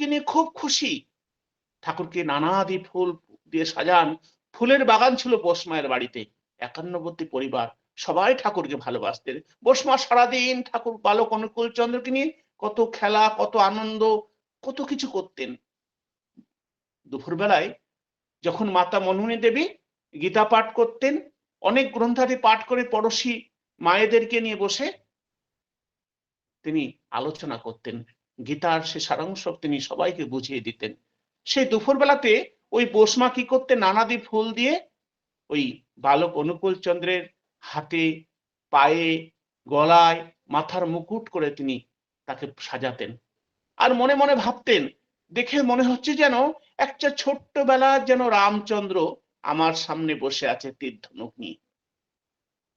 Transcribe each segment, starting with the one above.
বালককে নিয়ে খুব খুশি। ঠাকুরকে নানাদি ফুল দিয়ে সাজান। ফুলের বাগান ছিল বোসমায়ের বাড়িতে। একান্নবর্তী পরিবার। সবাই ঠাকুরকে ভালোবাসতেন। বোসমা সারাদিন ঠাকুর বালক, অনুকূল চন্দ্রকে নিয়ে কত খেলা, কত আনন্দ, কত কিছু করতেন। দুপুরবেলায় যখন মাতা মনমুনি দেবী গীতা পাঠ করতেন, অনেক গ্রন্থাদি পাঠ করে পড়োশি মায়েদেরকে নিয়ে বসে তিনি আলোচনা করতেন। গীতার সে সারাংশ তিনি সবাইকে বুঝিয়ে দিতেন। সেই দুপুরবেলাতে ওই বোসমা কি করতে নানাদি ফুল দিয়ে ওই বালক অনুকূল চন্দ্রের হাতে, পায়ে, গলায়, মাথার মুকুট করে তিনি তাকে সাজাতেন। আর মনে মনে ভাবতেন, দেখে মনে হচ্ছে যেন একটা ছোট্টবেলা যেন রামচন্দ্র আমার সামনে বসে আছে তীর ধনুক নিয়ে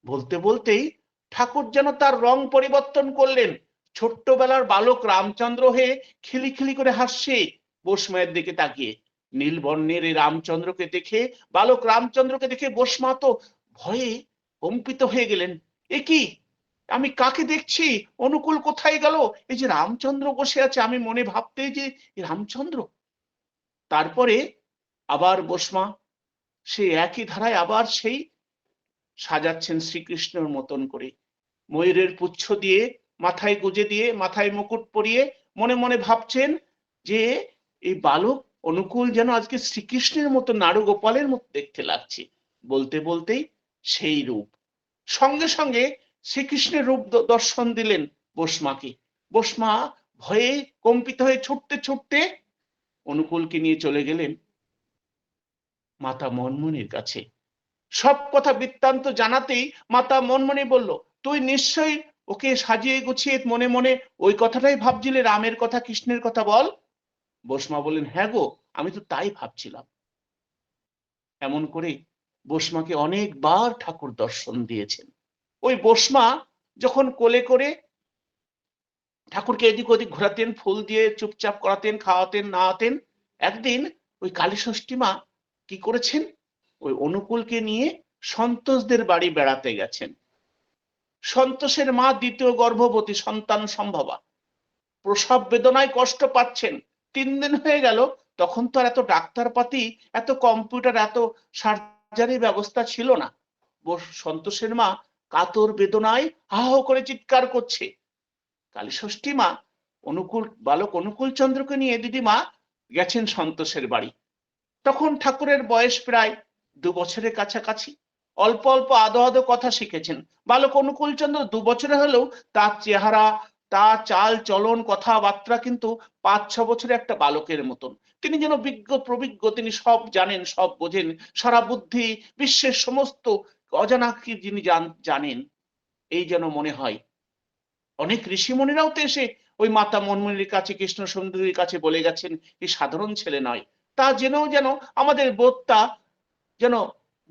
বলতে বলতেই ঠাকুর যেন তার রং পরিবর্তন করলেন। ছোট্টবেলার বালক রামচন্দ্র হয়ে খিলিখিলি করে হাসছে। বোসমায়ের দিকে তাকিয়ে নীলবর্ণের এই রামচন্দ্রকে দেখে, বালক রামচন্দ্রকে দেখে বোসমা তো ভয়ে কম্পিত হয়ে গেলেন। এ কি? আমি কাকে দেখছি? অনুকূল কোথায় গেল? এই যে রামচন্দ্র বসে আছে, আমি মনে ভাবতে যে রামচন্দ্র। তারপরে আবার বোসমা সে একই ধারায় আবার সেই সাজাচ্ছেন শ্রীকৃষ্ণের মতন করে। ময়ূরের পুচ্ছ দিয়ে মাথায় গুজে দিয়ে মাথায় মুকুট পরিয়ে মনে মনে ভাবছেন যে এই বালক অনুকূল যেন আজকে শ্রীকৃষ্ণের মতো নাড়ু গোপালের মতো দেখতে লাগছে। বলতে বলতেই সেই রূপ। সঙ্গে সঙ্গে শ্রীকৃষ্ণের রূপ দর্শন দিলেন বোসমা,কে। বোসমা ভয়ে কম্পিত হয়ে ছুটতে ছুটতে অনুকূলকে নিয়ে চলে গেলেন মাতা মনমনির কাছে। সব কথা বৃত্তান্ত জানাতেই মাতা মনমনি বলল তুই নিশ্চয়ই ওকে সাজিয়ে গুছিয়ে মনে মনে ওই কথাটাই ভাবছিলে, রামের কথা, কৃষ্ণের কথা বল? বোসমা বললেন হ্যাঁ গো, আমি তো তাই ভাবছিলাম। এমন করে বোসমাকে অনেকবার ঠাকুর দর্শন দিয়েছেন। ওই বোসমা যখন কোলে করে ঠাকুরকে এদিক ওদিক ঘোরাতেন, ফুল দিয়ে চুপচাপ করাতেন, খাওয়াতেন নাওয়াতেন একদিন ওই কালী ষষ্ঠী মা কি করেছেন? ওই অনুকূলকে নিয়ে সন্তোষদের বাড়ি বেড়াতে গেছেন। সন্তোষের মা দ্বিতীয় গর্ভবতী সন্তান সম্ভবা। প্রসব বেদনায় কষ্ট পাচ্ছেন। তিন দিন হয়ে গেল, তখন তো আর এত ডাক্তারপাতি, এত কম্পিউটার, এত সার্জারি ব্যবস্থা ছিল না। সন্তোষের মা কাতর বেদনায় হাহ করে চিৎকার করছে। কালী ষষ্ঠী মা, অনুকূল, বালক অনুকূল চন্দ্রকে নিয়ে দিদিমা গেছেন সন্তোষের বাড়ি। তখন ঠাকুরের বয়স প্রায় দু বছরের কাছাকাছি। অল্প অল্প আদো আদো কথা শিখেছেন। বালক অনুকূল চন্দ্র দু বছরে হলেও তার চেহারা, তার চাল চলন, কথাবার্তা কিন্তু পাঁচ, ছ বছরে একটা বালকের মতন। তিনি যেন বিজ্ঞ, প্রবিজ্ঞ, তিনি সব জানেন, সব বোঝেন, সারা বুদ্ধি, বিশ্বের সমস্ত অজানা কি যিনি জান- জানেন, এই যেন মনে হয়। অনেক ঋষিমণিরাও তো এসে ওই মাতা মনমনির কাছে, কৃষ্ণ সুন্দরীর কাছে বলে গেছেন, এই সাধারণ ছেলে নয়। তা যেন যেন আমাদের বোধটা যেন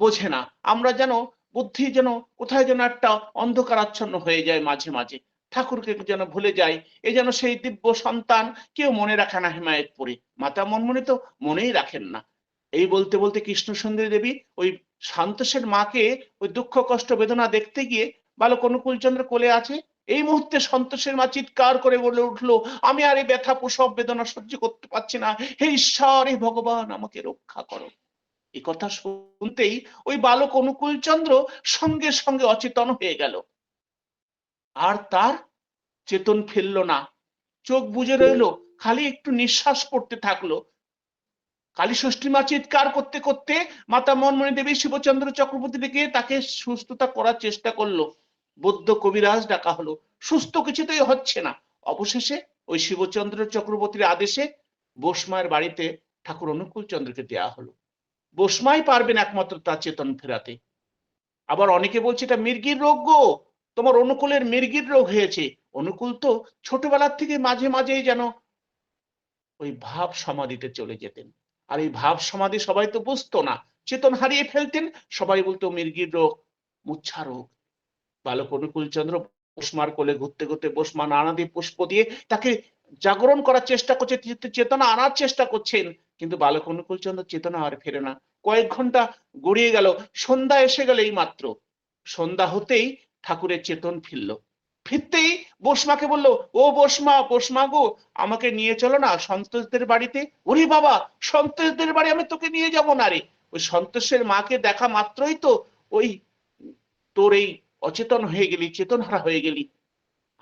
বোঝে না। আমরা যেন বুদ্ধি যেন কোথায় যেন একটা অন্ধকারাচ্ছন্ন হয়ে যায় মাঝে মাঝে। ঠাকুরকে যেন ভুলে যায় এ যেন সেই দিব্য সন্তান কেউ মনে রাখে না হিমায়তপুরে। মাতা মনমনি তো মনেই রাখেন না। এই বলতে বলতে কৃষ্ণ সুন্দরী দেবী ওই সন্তোষের মাকে ওই দুঃখ, কষ্ট, বেদনা দেখতে গিয়ে বালক অনুকূল চন্দ্র কোলে আছে। এই মুহূর্তে সন্তোষের মা চিৎকার করে বলে উঠল, আমি আর এই ব্যথা, প্রসব, বেদনা সহ্য করতে পারছি না। হে ঈশ্বর, হে ভগবান, আমাকে রক্ষা করো। এই কথা শুনতেই ওই বালক অনুকূল চন্দ্র সঙ্গে সঙ্গে অচেতন হয়ে গেল। আর তার চেতন ফেলল না। চোখ বুজে রইল, খালি একটু নিঃশ্বাস পড়তে থাকল। কালী ষষ্ঠী মা চিৎকার করতে করতে মাতা মনমণি দেবী শিবচন্দ্র চক্রবর্তী ডেকে তাকে সুস্থতা করার চেষ্টা করল। বৌদ্ধ কবিরাজ ডাকা হলো। সুস্থ কিছুতেই হচ্ছে না। অবশেষে ওই শিবচন্দ্র চক্রবর্তীর আদেশে বোসমায়ের বাড়িতে ঠাকুর অনুকূল চন্দ্রকে দেয়া হলো। বোসমাই পারবেন একমাত্র তার চেতন ফেরাতে। আবার অনেকে বলছে, এটা মির্গির রোগ গো। তোমার অনুকূলের মির্গির রোগ হয়েছে। অনুকূল তো ছোটবেলার থেকে মাঝে মাঝেই যেন ওই ভাব সমাধিতে চলে যেতেন। আর এই ভাব সমাধি সবাই তো বুঝতো না। চেতন হারিয়ে ফেলতেন, সবাই বলতো, মির্গির রোগ, মুচ্ছা রোগ। বালক অনুকূল চন্দ্র বোসমার কোলে ঘুরতে ঘুরতে বোসমা নানাদি পুষ্প দিয়ে তাকে জাগরণ করার চেষ্টা করছে চেতনা আনার চেষ্টা করছেন। কিন্তু বালক অনুকূল চন্দ্র চেতনা আর ফেরে না। কয়েক ঘণ্টা গড়িয়ে গেল, সন্ধ্যা এসে গেল এই মাত্র সন্ধ্যা হতেই ঠাকুরের চেতন ফিরল। ফিরতেই বসমাকে বলল, ও বসমা বসমা গো, আমাকে নিয়ে চলো না সন্তোষদের বাড়িতে? ওরে বাবা, সন্তোষদের বাড়ি আমি তোকে নিয়ে যাব না রে। ওই সন্তোষের মাকে দেখা মাত্রই তো ওই তোর এই অচেতন হয়ে গেলি, চেতনহারা হয়ে গেলি।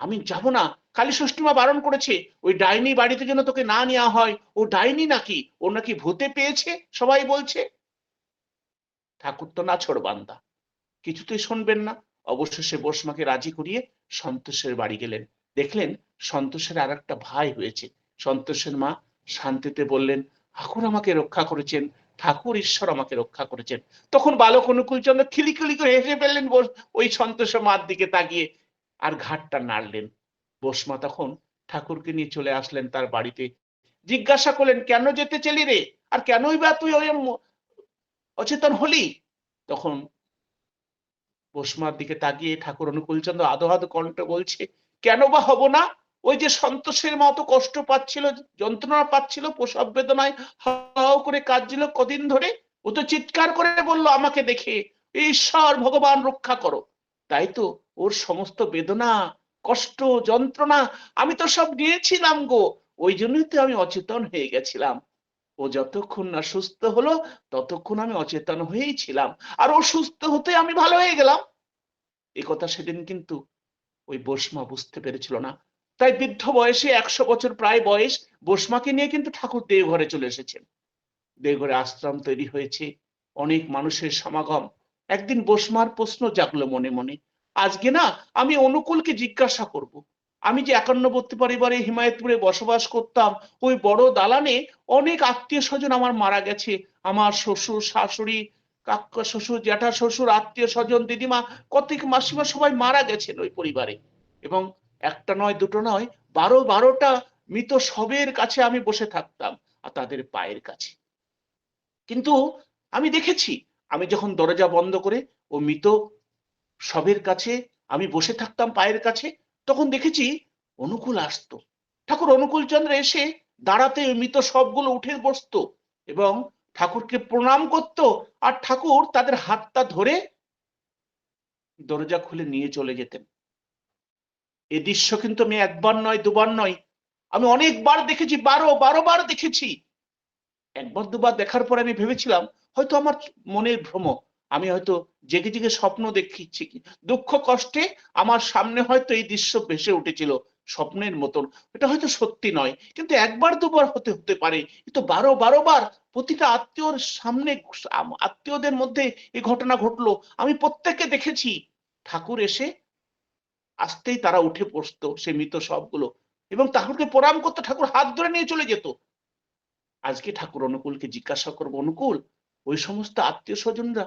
আমি যাব না। কালী ষষ্ঠী মা বারণ করেছে, ওই ডাইনি বাড়িতে যেন তোকে না নেওয়া হয়। ও ডাইনি নাকি? ও নাকি ভূতে পেয়েছে? সবাই বলছে। ঠাকুর তো না বান্দা। কিছুতেই শুনবেন না। অবশেষে বসমাকে রাজি করিয়ে সন্তোষের বাড়ি গেলেন। দেখলেন সন্তোষের আর একটা ভাই হয়েছে। সন্তোষের মা শান্তিতে বললেন, ঠাকুর আমাকে রক্ষা করেছেন। ঠাকুর ঈশ্বর আমাকে রক্ষা করেছেন। তখন বালক অনুকূলচন্দ্র খিলিখিলি করে হেসে ফেললেন ওই সন্তোষ মার দিকে তাকিয়ে। আর ঘাটটা নাড়লেন। বসমা তখন ঠাকুরকে নিয়ে চলে আসলেন তার বাড়িতে। জিজ্ঞাসা করলেন, কেন যেতে চেলি রে? আর কেনই বা তুই ওই অচেতন হলি? তখন বসমার দিকে তাকিয়ে ঠাকুর অনুকূলচন্দ্র আদো আদো কণ্ঠ বলছে, কেন বা হব না? ওই যে সন্তোষের মতো কষ্ট পাচ্ছিল, যন্ত্রণা পাচ্ছিল, প্রসব বেদনায় হাও করে কাঁদছিল কদিন ধরে। ও তো চিৎকার করে বলল, আমাকে দেখে, ঈশ্বর ভগবান রক্ষা করো। তাই তো ওর সমস্ত বেদনা, কষ্ট, যন্ত্রণা আমি তো সব নিয়েছিলাম গো। ওই জন্যই তো আমি অচেতন হয়ে গেছিলাম। ও যতক্ষণ না সুস্থ হলো, ততক্ষণ আমি অচেতন হয়েই ছিলাম। আর ও সুস্থ হতে আমি ভালো হয়ে গেলাম। এ কথা সেদিন কিন্তু ওই বসমা বুঝতে পেরেছিল না। তাই বৃদ্ধ বয়সে একশো বছর প্রায় বয়স বসমাকে নিয়ে কিন্তু ঠাকুর দেওঘরে চলে এসেছেন। দেওঘরে আশ্রম তৈরি হয়েছে। অনেক মানুষের সমাগম। একদিন বসমার প্রশ্ন জাগলো মনে মনে। আজকে না, আমি অনুকূলকে জিজ্ঞাসা করব। আমি যে একান্নবর্তী পরিবারে হিমায়তপুরে বসবাস করতাম, ওই বড় দালানে অনেক আত্মীয় স্বজন আমার মারা গেছে। আমার শ্বশুর, শাশুড়ি, কাকা শ্বশুর, জ্যাঠা শ্বশুর আত্মীয় স্বজন দিদিমা কতিক মাসিমা সবাই মারা গেছেন ওই পরিবারে। এবং একটা নয়, দুটো নয়, বারো বারোটা মৃত সবের কাছে আমি বসে থাকতাম, আর তাদের পায়ের কাছে। কিন্তু আমি দেখেছি আমি যখন দরজা বন্ধ করে ও মৃত সবের কাছে আমি বসে থাকতাম পায়ের কাছে, তখন দেখেছি অনুকূল আসতো। ঠাকুর অনুকূল চন্দ্র এসে দাঁড়াতে মৃত সবগুলো উঠে বসতো এবং ঠাকুরকে প্রণাম করত আর ঠাকুর তাদের হাতটা ধরে দরজা খুলে নিয়ে চলে যেতেন। এ দৃশ্য কিন্তু আমি একবার নয়, দুবার নয়, আমি অনেকবার দেখেছি, বারো বারো বার দেখেছি। একবার দুবার দেখার পরে আমি ভেবেছিলাম, হয়তো আমার মনের ভ্রম আমি হয়তো জেগে জেগে স্বপ্ন দেখিচ্ছি কি? দুঃখ কষ্টে আমার সামনে হয়তো এই দৃশ্য ভেসে উঠেছিল স্বপ্নের মতন। এটা হয়তো সত্যি নয়, কিন্তু একবার দুবার হতে হতে পারে। কিন্তু বারো বারো বার প্রতিটা আত্মীয়র সামনে আত্মীয়দের মধ্যে এই ঘটনা ঘটলো। আমি প্রত্যেককে দেখেছি। ঠাকুর এসে আসতেই তারা উঠে পড়তো সে মৃত সবগুলো। এবং ঠাকুরকে প্রণাম করতো ঠাকুর হাত ধরে নিয়ে চলে যেত। আজকে ঠাকুর অনুকূলকে জিজ্ঞাসা করব, অনুকূল, ওই সমস্ত আত্মীয় স্বজনরা,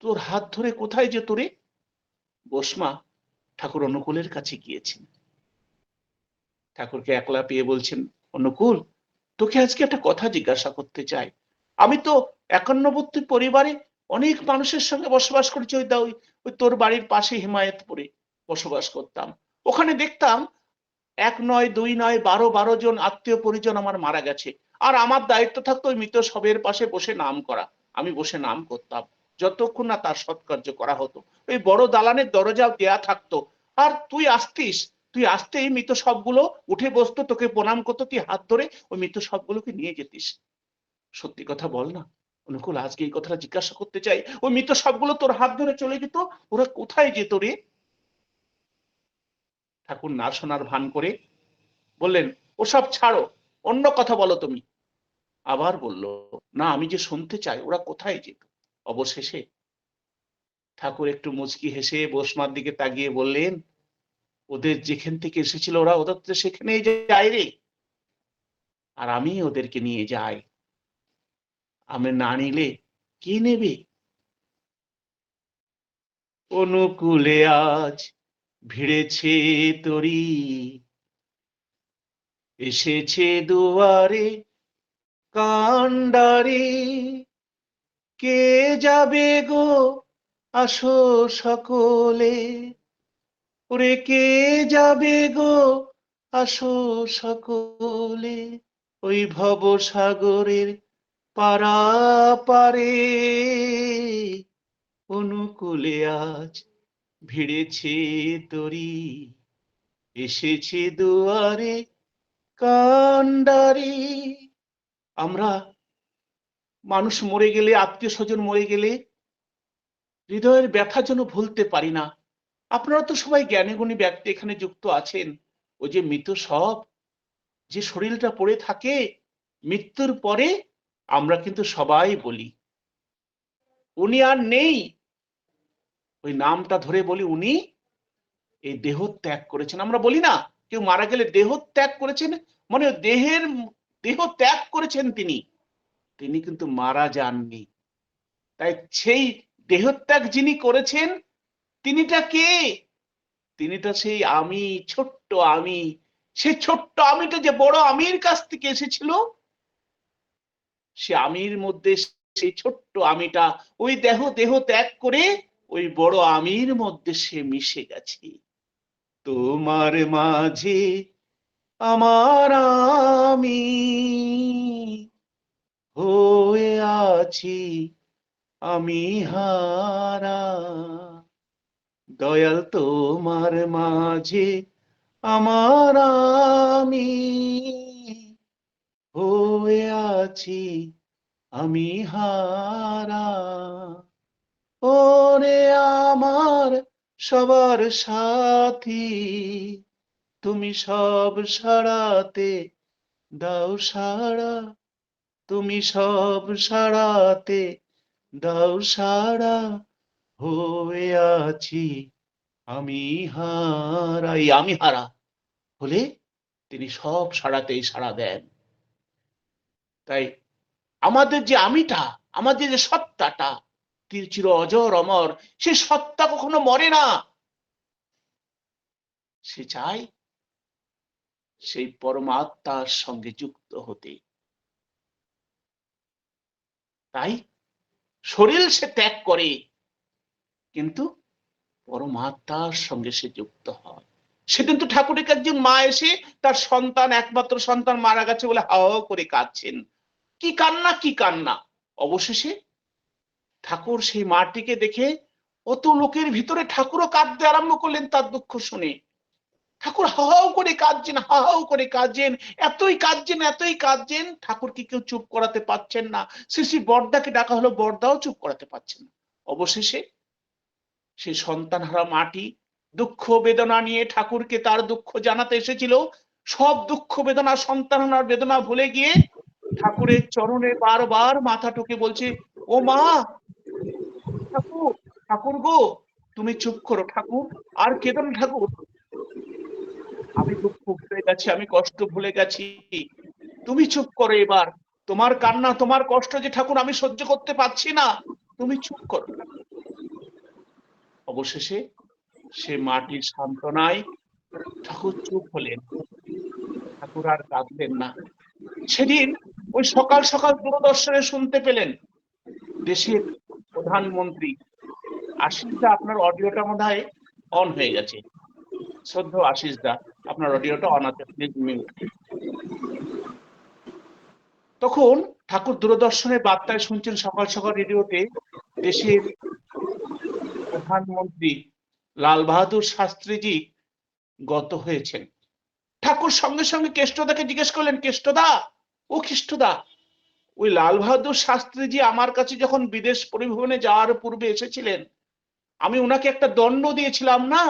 তোর হাত ধরে কোথায় যে তোরে? বসমা, ঠাকুর অনুকূলের কাছে গিয়েছেন। ঠাকুরকে একলা পেয়ে বলছেন, অনুকূল, তোকে আজকে একটা কথা জিজ্ঞাসা করতে চাই। আমি তো একান্নবর্তী পরিবারে অনেক মানুষের সঙ্গে বসবাস করেছি, ওই ওই ওই তোর বাড়ির পাশে হিমায়তপুরে বসবাস করতাম। ওখানে দেখতাম এক নয়, দুই নয়, বারো বারো জন আত্মীয় পরিজন আমার মারা গেছে। আর আমার দায়িত্ব থাকতো ওই মৃত সবের পাশে বসে নাম করা। আমি বসে নাম করতাম, যতক্ষণ না তার সৎকার্য করা হতো। ওই বড় দালানের দরজা দেয়া থাকতো। আর তুই আসতিস, তুই আসতেই মৃত সবগুলো উঠে বসতো, তোকে প্রণাম করতো, তুই হাত ধরে ওই মৃত সবগুলোকে নিয়ে যেতিস। সত্যি কথা বল না। অনুকূল, আজকে এই কথাটা জিজ্ঞাসা করতে চাই, ওই মৃত সবগুলো তোর হাত ধরে চলে যেত? ওরা কোথায় যেত রে? ঠাকুর না শোনার ভান করে বললেন, ওসব ছাড়ো, অন্য কথা বলো তুমি। আবার বলল, না, আমি যে শুনতে চাই, ওরা কোথায় যেত? অবশেষে ঠাকুর একটু মুচকি হেসে বসমার দিকে তাকিয়ে বললেন, ওদের যেখান থেকে এসেছিল ওরা, ওদের তো সেখানেই যায় রে। আর আমি ওদেরকে নিয়ে যাই। আমি না নিলে কে নেবে? অনুকূলে আজ ভিড়েছে তরি, এসেছে দুয়ারে কান্ডারে কে যাবে গো? আসো সকলে। ওরে কে যাবে গো? আসো সকলে। ওই ভব সাগরের পারে অনুকূলে আজ ভিড়েছে তরি, এসেছে দুয়ারে কান্ডারি। আমরা মানুষ মরে গেলে, আত্মীয় স্বজন মরে গেলে হৃদয়ের ব্যথা যেন ভুলতে পারি না। আপনারা তো সবাই জ্ঞানী গুণী ব্যক্তি এখানে যুক্ত আছেন। ও যে মৃত সব, যে শরীরটা পড়ে থাকে, মৃত্যুর পরে আমরা কিন্তু সবাই বলি। উনি আর নেই। ওই নামটা ধরে বলি উনি এই দেহ ত্যাগ করেছেন। আমরা বলি না, কেউ মারা গেলে দেহ ত্যাগ করেছেন মানে দেহের দেহ ত্যাগ করেছেন তিনি। তিনি কিন্তু মারা যাননি। তাই সেই দেহত্যাগ যিনি করেছেন, তিনিটা কে? তিনিটা সেই আমি, ছোট্ট আমি। সেই ছোট্ট আমিটা যে বড় আমির কাছ থেকে এসেছিল, সে আমির মধ্যে সেই ছোট্ট আমিটা ওই দেহ দেহ ত্যাগ করে ওই বড় আমির মধ্যে সে মিশে গেছে। তোমার মাঝে আমার আমি হয়ে আছি আমি হারা। দয়াল, তোমার মাঝে আমার আমি হয়ে আছি আমি হারা। ওরে আমার সবার সাথী। তুমি সব সারাতে দাও সারা তুমি সব সারাতে দাও সারা হয়ে আছি আমি হারা আমি হারা। হলে তিনি সব সারাতেই সাড়া দেন। তাই আমাদের যে আমিটা, আমাদের যে সত্তাটা চির অজর অমর, সে সত্তা কখনো মরে না। সে চায় সেই পরমাত্মার সঙ্গে যুক্ত হতে। তাই শরীর সে ত্যাগ করে, কিন্তু পরমাত্মার সঙ্গে সে যুক্ত হয়। সেদিন তো ঠাকুরের একজন মা এসে তার সন্তান, একমাত্র সন্তান মারা গেছে বলে হাওয়া করে কাঁদছেন। কি কান্না কি কান্না? অবশেষে ঠাকুর সেই মাটিকে দেখে অত লোকের ভিতরে ঠাকুরও কাঁদতে আরম্ভ করলেন তার দুঃখ শুনে। ঠাকুর হাও করে কাঁদছেন হাও করে কাঁদছেন, এতই কাঁদছেন এতই কাঁদছেন, ঠাকুর কি কেউ চুপ করাতে পারছেন না? শ্রী শ্রী বর্দাকে ডাকা হলো বর্দাও চুপ করাতে পারছেন না। অবশেষে সেই সন্তান হারা মাটি দুঃখ বেদনা নিয়ে ঠাকুরকে তার দুঃখ জানাতে এসেছিল। সব দুঃখ বেদনা সন্তান হারার বেদনা ভুলে গিয়ে ঠাকুরের চরণে বারবার মাথা ঠুকে বলছে, ও মা ঠাকুর ঠাকুর গো, তুমি চুপ করো, ঠাকুর, আর কেদন ঠাকুর। আমি দুঃখ ভুলে গেছি, আমি কষ্ট ভুলে গেছি। তুমি চুপ করো এবার। তোমার কান্না, তোমার কষ্ট যে ঠাকুর আমি সহ্য করতে পারছি না, তুমি চুপ করো। অবশেষে সে মাটির সান্ত্বনায় ঠাকুর চুপ হলেন। ঠাকুর আর কাঁদলেন না। সেদিন ওই সকাল সকাল দূরদর্শনে শুনতে পেলেন। দেশের প্রধানমন্ত্রী আশিস দা আপনার অডিওটা মনে হয় অন হয়ে গেছে। শ্রদ্ধ আশিস দা আপনার অডিওটা অন আছে তখন ঠাকুর দূরদর্শনের বার্তায় শুনছেন সকাল সকাল রেডিওতে দেশের প্রধানমন্ত্রী লাল বাহাদুর শাস্ত্রীজি গত হয়েছেন। ঠাকুর সঙ্গে সঙ্গে কেষ্টদাকে জিজ্ঞেস করলেন, কেষ্টদা, ও খ্রিস্টদা ওই লাল বাহাদুর শাস্ত্রীজি আমার কাছে যখন বিদেশ পরিবহনে যাওয়ার পূর্বে এসেছিলেন, আমি ওনাকে একটা দণ্ড দিয়েছিলাম না?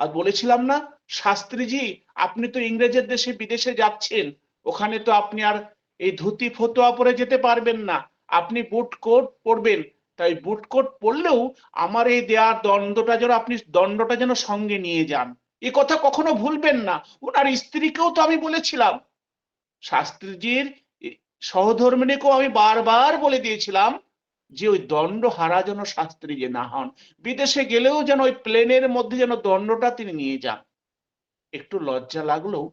আর বলেছিলাম না, শাস্ত্রীজি, আপনি তো ইংরেজের দেশে বিদেশে যাচ্ছেন, ওখানে তো আপনি আর এই ধুতি ফতোয়া পরে যেতে পারবেন না, আপনি বুট কোট পরবেন। তাই বুট কোট পরলেও আমার এই দেওয়ার দণ্ডটা যেন আপনি, দণ্ডটা যেন সঙ্গে নিয়ে যান। এ কথা কখনো ভুলবেন না ওনার স্ত্রীকেও তো আমি বলেছিলাম। শাস্ত্রীজির সহধর্মিনীকেও আমি বারবার বলে দিয়েছিলাম যে ওই দণ্ড হারা যেন শাস্ত্রী যে না হন, বিদেশে গেলেও যেন ওই প্লেনের মধ্যে যেন দণ্ডটা তিনি নিয়ে যান। একটু লজ্জা লাগলেও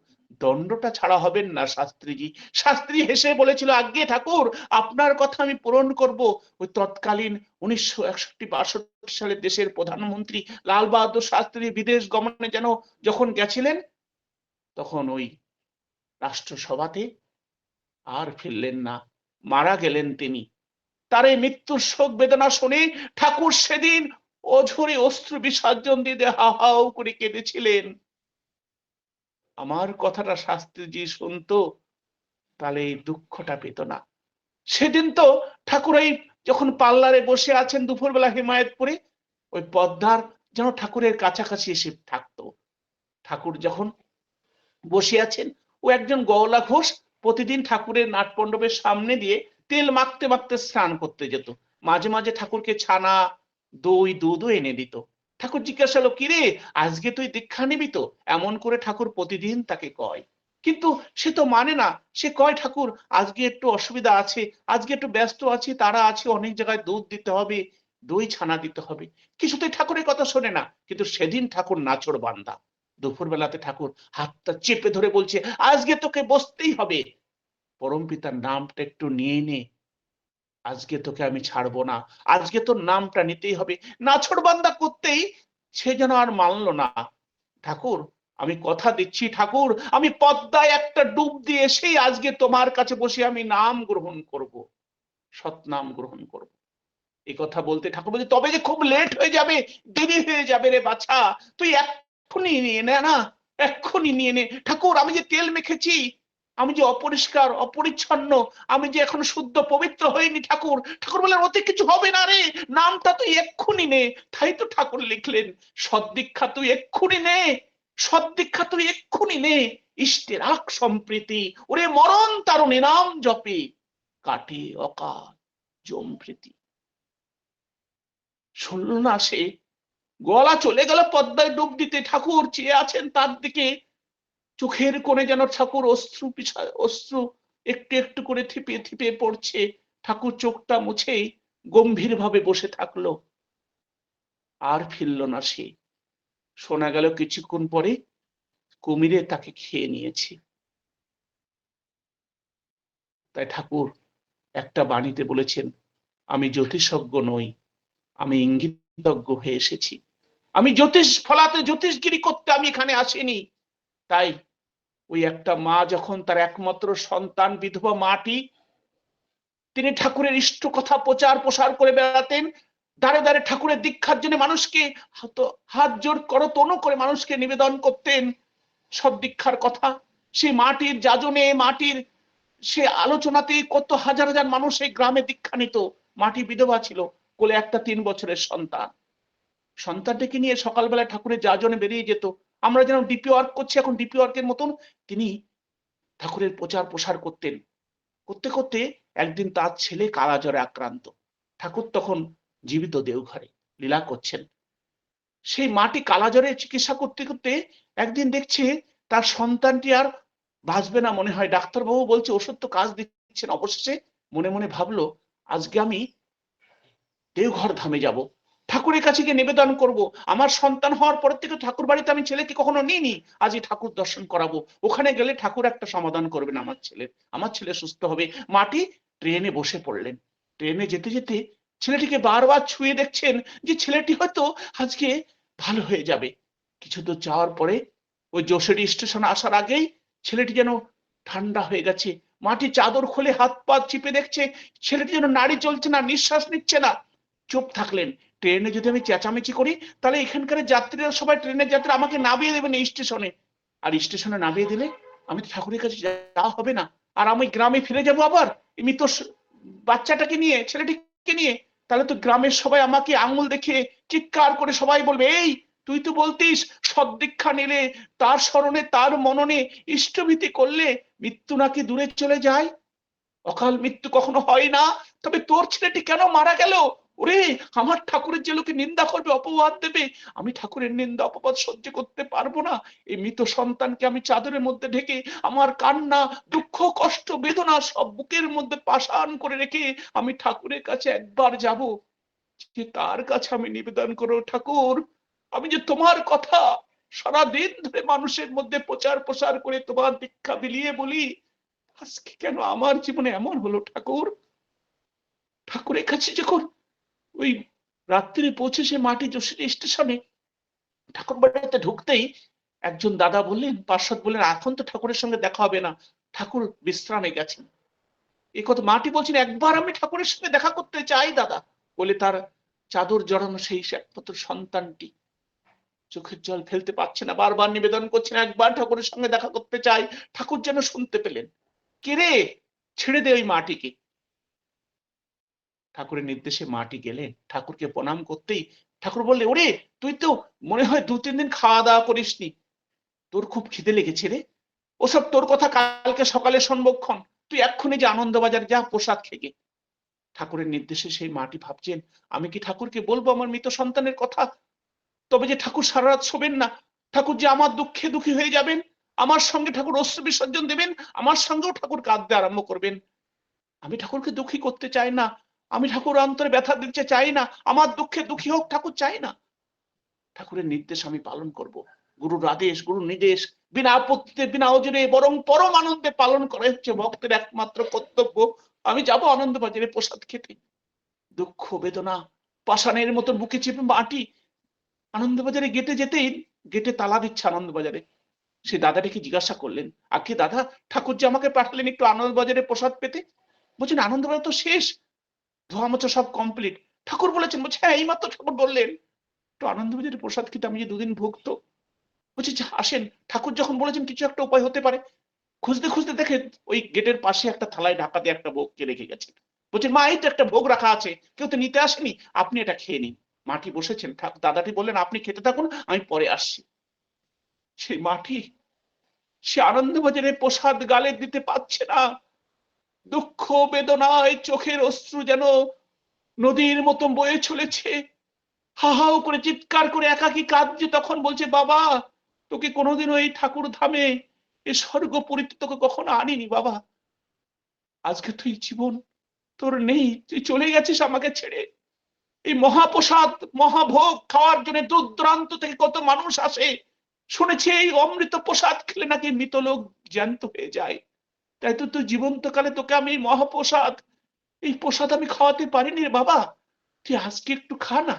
দণ্ডটা ছাড়া হবেন না শাস্ত্রীজি। শাস্ত্রী হেসে বলেছিল, আজ্ঞে ঠাকুর, আপনার কথা আমি পূরণ করব। ওই তৎকালীন উনিশশো একষট্টি বাষট্টি সালে দেশের প্রধানমন্ত্রী লাল বাহাদুর শাস্ত্রী বিদেশ গমনে যেন যখন গেছিলেন, তখন ওই রাষ্ট্রসভাতে আর ফিরলেন না। মারা গেলেন তিনি। তার এই মৃত্যুর শোক বেদনা শুনে ঠাকুর সেদিন অঝরে অস্ত্র বিসর্জন দিতে হা হাও করে কেঁদেছিলেন। আমার কথাটা শাস্ত্রীজি শুনতো, তাহলে এই দুঃখটা পেত না। সেদিন তো ঠাকুর এই যখন পাল্লারে বসে আছেন দুপুরবেলা হিমায়তপুরে, ওই পদ্মার যেন ঠাকুরের কাছাকাছি এসে থাকতো। ঠাকুর যখন বসে আছেন, ও একজন গওলা ঘোষ প্রতিদিন ঠাকুরের নাটমণ্ডপের সামনে দিয়ে তেল মাখতে মাখতে স্নান করতে যেত। মাঝে মাঝে ঠাকুরকে ছানা, দই, দুধও এনে দিত। ঠাকুর জিজ্ঞাসা কিরে, আজকে তুই দীক্ষা নিবি তো? এমন করে ঠাকুর প্রতিদিন তাকে কয়। কিন্তু সে তো মানে না। সে কয়, ঠাকুর, আজকে একটু অসুবিধা আছে। আজকে একটু ব্যস্ত আছি, তারা আছে, অনেক জায়গায় দুধ দিতে হবে, দই, ছানা দিতে হবে। কিছুতেই ঠাকুরের কথা শোনে না। কিন্তু সেদিন ঠাকুর নাচড় বান্দা। দুপুর বেলাতে ঠাকুর হাতটা চেপে ধরে বলছে, আজকে তোকে বসতেই হবে। পরম পিতার নামটা একটু নিয়ে নে। আজকে তোকে আমি ছাড়বো না। আজকে তোর নামটা নিতেই হবে। নাছড় বান্দা করতেই সে যেন আর মানলো না। ঠাকুর, আমি কথা দিচ্ছি, ঠাকুর, আমি পদ্মায় একটা ডুব দিয়ে এসেই আজকে তোমার কাছে বসে আমি নাম গ্রহণ করব, সৎ নাম গ্রহণ করব। এই কথা বলতে ঠাকুর বলছে, তবে যে খুব লেট হয়ে যাবে, দেরি হয়ে যাবে রে বাছা। তুই এক্ষুনি নিয়ে নে, না? এক্ষুনি নিয়ে নে। ঠাকুর, আমি যে তেল মেখেছি, আমি যে অপরিষ্কার, অপরিচ্ছন্ন, আমি যে এখন শুদ্ধ, পবিত্র হইনি ঠাকুর ঠাকুর বললেন ওতে কিছু হবে না রে, নামটা তুই এক্ষুনি নে। তাই তো ঠাকুর লিখলেন, সদ্দীক্ষা তুই এক্ষুনি নে, সদ্দীক্ষা তুই এক্ষুনি নে, ইষ্টের আক সম্প্রীতি, ওরে মরণ তারণে নাম জপে, কাটে অকাল জমপ্রীতি শুনল না সে? গলা চলে গেল, পদ্মায় ডুব দিতে। ঠাকুর চেয়ে আছেন তার দিকে। চোখের কোণে যেন ঠাকুর অশ্রু পিছা, অশ্রু একটু একটু করে থিপে থিপে পড়ছে। ঠাকুর চোখটা মুছেই গম্ভীর ভাবে বসে থাকল। আর ফিরল না সে। শোনা গেল কিছুক্ষণ পরে কুমিরে তাকে খেয়ে নিয়েছে। তাই ঠাকুর একটা বাণীতে বলেছেন, আমি জ্যোতিষজ্ঞ নই, আমি ইঙ্গিতজ্ঞ হয়ে এসেছি। আমি জ্যোতিষ, ফলাতে জ্যোতিষগিরি করতে আমি এখানে আসিনি। তাই ওই একটা মা যখন তার একমাত্র সন্তান বিধবা মাটি, তিনি ঠাকুরের ইষ্ট কথা প্রচার প্রসার করে বেড়াতেন দাঁড়ে দাঁড়ে ঠাকুরের দীক্ষার জন্য মানুষকে হাত জোর করতন করে মানুষকে নিবেদন করতেন। সব দীক্ষার কথা সেই মাটির যাজনে, মাটির সে আলোচনাতে কত হাজার হাজার মানুষ এই গ্রামে দীক্ষা নিত। মাটি বিধবা ছিল, কোলে একটা তিন বছরের সন্তান। সন্তানটাকে নিয়ে সকালবেলা ঠাকুরের যাজনে বেরিয়ে যেত। আমরা যেন ডিপি ওয়ার্ক করছি, এখন ডিপি ওয়ার্কের মতন তিনি ঠাকুরের প্রচার প্রসার করতেন। করতে করতে একদিন তার ছেলে কালাজ্বরে আক্রান্ত। ঠাকুর তখন জীবিত দেওঘরে লীলা করছেন। সেই মাটি কালাজ্বরে চিকিৎসা করতে করতে একদিন দেখছে তার সন্তানটি আর বাঁচবে না মনে হয়। ডাক্তারবাবু বলছে, ওষুধ তো কাজ দিচ্ছেন। অবশেষে মনে মনে ভাবলো, আজকে আমি দেওঘর ধামে যাব। ঠাকুরের কাছে গিয়ে নিবেদন করব। আমার সন্তান হওয়ার পর থেকে ঠাকুর বাড়িতে আমি ছেলেকে কখনো নিইনি। আজই ঠাকুর দর্শন করাবো। ওখানে গেলে ঠাকুর একটা সমাধান করবেন আমার ছেলের আমার ছেলে সুস্থ হবে। মাটি ট্রেনে বসে পড়লেন। ট্রেনে যেতে যেতে ছেলেটিকে বারবার ছুঁয়ে দেখছেন যে ছেলেটি হয়তো আজকে ভালো হয়ে যাবে। কিছু দূর যাওয়ার পরে ওই যশোরী স্টেশন আসার আগেই ছেলেটি যেন ঠান্ডা হয়ে গেছে। মাটি চাদর খুলে হাত পা চিপে দেখছে। ছেলেটি যেন নাড়ি চলছে না, নিঃশ্বাস নিচ্ছে না। চুপ থাকলেন। ট্রেনে যদি আমি চেঁচামেচি করি, তাহলে এখানকার যাত্রীরা সবাই ট্রেনের যাত্রী আমাকে নামিয়ে দেবেন এই স্টেশনে। আর স্টেশনে নামিয়ে দিলে আমি তো ঠাকুরের কাছে যাওয়া হবে না। আর আমি গ্রামে ফিরে যাব আবার? মৃত বাচ্চাটাকে নিয়ে, ছেলেটিকে নিয়ে? তাহলে তো গ্রামের সবাই আমাকে আঙুল দেখে চিৎকার করে সবাই বলবে, এই, তুই তো বলতিস, সদ্দীক্ষা নিলে, তার স্মরণে, তার মননে ইষ্টভীতি করলে মৃত্যু নাকি দূরে চলে যায়? অকাল মৃত্যু কখনো হয় না। তবে তোর ছেলেটি কেন মারা গেল? ওরে, আমার ঠাকুরের যে লোকে নিন্দা করবে, অপবাদ দেবে, আমি ঠাকুরের নিন্দা, অপবাদ সহ্য করতে পারব না। এই মৃত সন্তানকে আমি চাদরের মধ্যে ঢেকে, আমার কান্না, দুঃখ, কষ্ট, বেদনা সব বুকের মধ্যে পাশান করে রেখে আমি ঠাকুরের কাছে একবার যাব। যে তার কাছে আমি নিবেদন করো ঠাকুর, আমি যে তোমার কথা সারা দিন ধরে মানুষের মধ্যে প্রচার প্রসার করে তোমার দীক্ষা বিলিয়ে বলি, আজকে কেন আমার জীবনে এমন হলো ঠাকুর? ঠাকুরের কাছে যখন ওই রাত্রি পৌঁছে সে মাটি যশোরী স্টেশনে ঠাকুর বাড়িতে ঢুকতেই একজন দাদা বললেন, পার্শ্বদ বললেন, এখন তো ঠাকুরের সঙ্গে দেখা হবে না। ঠাকুর বিশ্রামে গেছেন। এই কথা মাটি বলছেন, একবার আমি ঠাকুরের সঙ্গে দেখা করতে চাই, দাদা। বলে তার চাদর জড়ানো সেই একমাত্র সন্তানটি চোখের জল ফেলতে পারছে না, বারবার নিবেদন করছেন, একবার ঠাকুরের সঙ্গে দেখা করতে চাই। ঠাকুর যেন শুনতে পেলেন। কে রে? ছেড়ে দে ওই মাটিকে। ঠাকুরের নির্দেশে মাটি গেলেন ঠাকুরকে প্রণাম করতেই ঠাকুর বললে, ওরে, তুই তো মনে হয় দু, তিন দিন খাওয়া দাওয়া করিসনি। তোর খুব খিদে লেগেছে রে। ওসব তোর কথা কালকে সকালে শুনবক্ষণ তুই এক্ষুনি যে আনন্দবাজার যা, প্রসাদ খেগে ঠাকুরের নির্দেশে সেই মাটি ভাবছেন, আমি কি ঠাকুরকে বলব আমার মৃত সন্তানের কথা? তবে যে ঠাকুর সারা রাত শোবেন না, ঠাকুর যে আমার দুঃখে দুঃখী হয়ে যাবেন, আমার সঙ্গে ঠাকুর অশ্রু বিসর্জন দেবেন, আমার সঙ্গেও ঠাকুর কাঁদতে আরম্ভ করবেন। আমি ঠাকুরকে দুঃখী করতে চাই না। আমি ঠাকুর অন্তরে ব্যথা দিতে চাই না, আমার দুঃখে দুঃখী হোক, ঠাকুর চাই না। ঠাকুরের নির্দেশ আমি পালন করব। গুরুর আদেশ, গুরুর নির্দেশ, বিনা আপত্তিতে, বিনা অজরে, বরং পরম আনন্দে পালন করা হচ্ছে ভক্তের একমাত্র কর্তব্য। আমি যাব আনন্দবাজারে প্রসাদ খেতে। দুঃখ, বেদনা, পাষাণের মতো বুকে চেপে মাটি। আনন্দবাজারে গেটে যেতেই গেটে তালা দিচ্ছে আনন্দবাজারে সে দাদাটিকে জিজ্ঞাসা করলেন আগে দাদা ঠাকুর যে আমাকে পাঠালেন একটু আনন্দবাজারে প্রসাদ পেতে? বলছেন আনন্দবাজার তো শেষ। ধোয়া মোছা সব কমপ্লিট ঠাকুর বলেছেন, বলছে হ্যাঁ এইমাত্র ঠাকুর বললেন। একটু আনন্দবাজারে প্রসাদ খেতে, আমি যে দুদিন ভুগত। বলছি আসেন। ঠাকুর যখন বলেছেন, কিছু একটা উপায় হতে পারে। খুঁজতে খুঁজতে দেখে ওই গেটের পাশে একটা থালায় ঢাকা দিয়ে একটা ভোগকে রেখে গেছেন বলছেন মা, এই তো একটা ভোগ রাখা আছে, কেউ তো নিতে আসেনি, আপনি এটা খেয়ে নিন। মাটি বসেছেন দাদাটি বললেন, আপনি খেতে থাকুন, আমি পরে আসছি। সেই মাটি সে আনন্দবাজারে প্রসাদ গালে দিতে পারছে না। দুঃখ বেদনায় চোখের অশ্রু যেন নদীর মতো বয়ে চলেছে। হাহাও করে চিৎকার করে একাকি কাঁদছে তখন বলছে, বাবা, তোকে কোনোদিনও এই ঠাকুর ধামে এ স্বর্গপুরীতে তোকে কখনো আনিনি, বাবা। আজকে তুই জীবন তোর নেই, তুই চলে গেছিস আমাকে ছেড়ে। এই মহাপ্রসাদ, মহাভোগ খাওয়ার জন্য দূর দূরান্ত থেকে কত মানুষ আসে। শুনেছি এই অমৃত প্রসাদ খেলে নাকি মৃত লোক জ্যান্ত হয়ে যায়। তাই তো তুই জীবন্তকালে তোকে আমি এই মহাপ্রসাদ, এই প্রসাদ আমি খাওয়াতে পারিনি রে বাবা। তুই আজকে একটু খা না।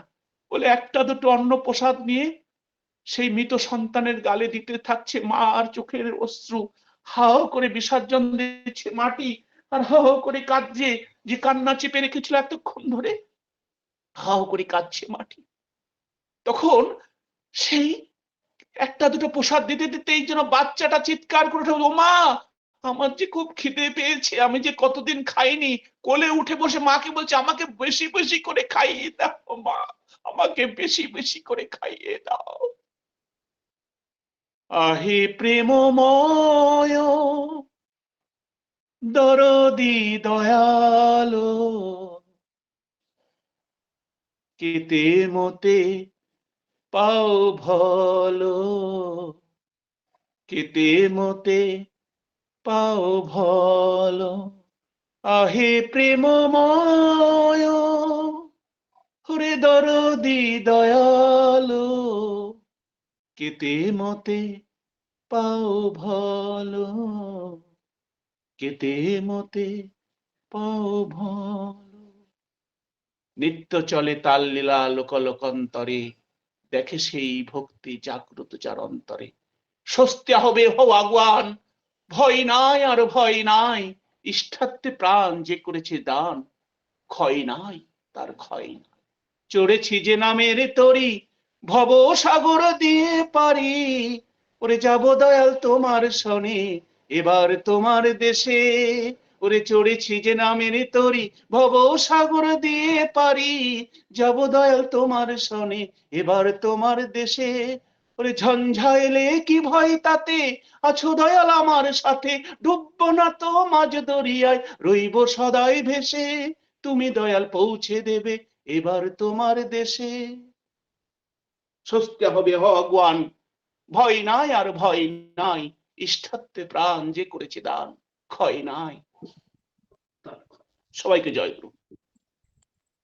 বলে একটা দুটো অন্ন প্রসাদ নিয়ে সেই মৃত সন্তানের গালে দিতে থাকছে মা আর চোখের অশ্রু। হাও করে বিসর্জন দিচ্ছে মাটি আর হাও করে কাঁদছে যে কান্না চেপে রেখেছিল এতক্ষণ ধরে। হাও করে কাঁদছে মাটি। তখন সেই একটা দুটো প্রসাদ দিতে দিতে এই জন্য বাচ্চাটা চিৎকার করে ওঠে ও মা আমার যে খুব খিদে পেয়েছে, আমি যে কতদিন খাইনি, কোলে উঠে বসে মাকে বলছে, আমাকে বেশি বেশি করে খাইয়ে দাও মা, আমাকে বেশি বেশি করে খাইয়ে দাও। আহে প্রেমময়, দরদি দয়ালো, কেতে মতে পাও ভলো, কেতে মতে পাও ভলো। আহে প্রেমময় হরে দরদি দয়ালো, কেতে মতে পাও ভলো। কেতে মতে পাও ভলো। নিত্য চলে তাল লীলা লোকলোকান্তরে, দেখে সেই ভক্তি জাগ্রত যার অন্তরে। স্বস্তি হবে আগুয়ান ভয় নাই আর ভয় নাই। ইষ্ঠাত্তে প্রাণ যে করেছে দান, ক্ষয় নাই, তার ক্ষয় নাই। চড়েছি যে নামের তরি, ভব সাগর দিয়ে পারি। ওরে যাব দয়াল তোমার সনে এবার তোমার দেশে। ওরে চড়েছি যে নামের তরি, ভব সাগর দিয়ে পারি। যাব দয়াল তোমার সনে এবার তোমার দেশে। ওরে ঝঞ্ঝা এলে কি ভয় তাতে? আছো দয়াল আমার সাথে, ডুবব না তো মাঝ দরিয়ায়, রইব সদাই ভেসে, তুমি দয়াল পৌঁছে দেবে এবার তোমার দেশে। স্বস্তি হবে ভগবান, ভয় নাই আর ভয় নাই ইষ্ঠাত্তে প্রাণ যে করেছে দান, ক্ষয় নাই। সবাইকে জয় গুরু